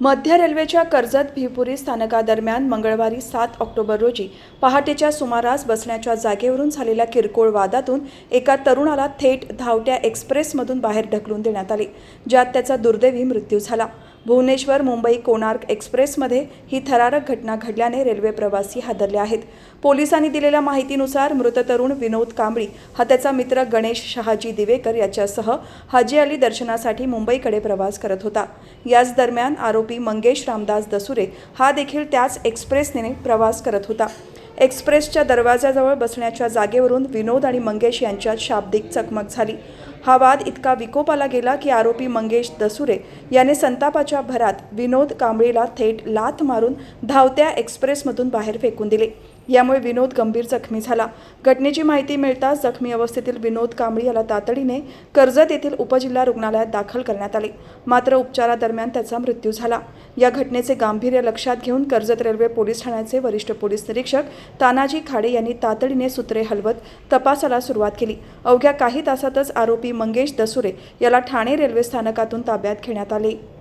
मध्य रेल्वेच्या कर्जत भिपुरी स्थानकादरम्यान मंगळवारी सात ऑक्टोबर रोजी पहाटेच्या सुमारास बसण्याच्या जागेवरून झालेल्या किरकोळ वादातून एका तरुणाला थेट धावत्या एक्सप्रेसमधून बाहेर ढकलून देण्यात आले ज्यात त्याचा दुर्दैवी मृत्यू झाला. भुवनेश्वर मुंबई कोणार्क एक्सप्रेसमध्ये ही थरारक घटना घडल्याने रेल्वे प्रवासी हादरले आहेत. पोलिसांनी दिलेल्या माहितीनुसार मृत तरुण विनोद कांबळी हा त्याचा मित्र गणेश शहाजी दिवेकर याच्यासह हाजी अली दर्शनासाठी मुंबईकडे प्रवास करत होता. याच दरम्यान आरोपी मंगेश रामदास दसुरे हा देखील त्याच एक्सप्रेसने प्रवास करत होता. एक्सप्रेसच्या दरवाजाजवळ बसण्याच्या जागेवरून विनोद आणि मंगेश यांच्यात शाब्दिक चकमक झाली. हा वाद इतका विकोपाला गेला की आरोपी मंगेश दसुरे याने संतापाच्या भरात विनोद कांबळीला थेट लाथ मारून धावत्या एक्सप्रेसमधून बाहेर फेकून दिले. यामुळे विनोद गंभीर जखमी झाला. घटनेची माहिती मिळताच जखमी अवस्थेतील विनोद कांबळी याला तातडीने कर्जत येथील उपजिल्हा रुग्णालयात दाखल करण्यात आले. मात्र उपचारादरम्यान त्याचा मृत्यू झाला. या घटनेचे गांभीर्य लक्षात घेऊन कर्जत रेल्वे पोलीस ठाण्याचे वरिष्ठ पोलीस निरीक्षक तानाजी खाडे यांनी तातडीने सूत्रे हलवत तपासाला सुरुवात केली. अवघ्या काही तासातच आरोपी मंगेश दसुरे याला ठाणे रेल्वे स्थानकातून ताब्यात घेण्यात आले.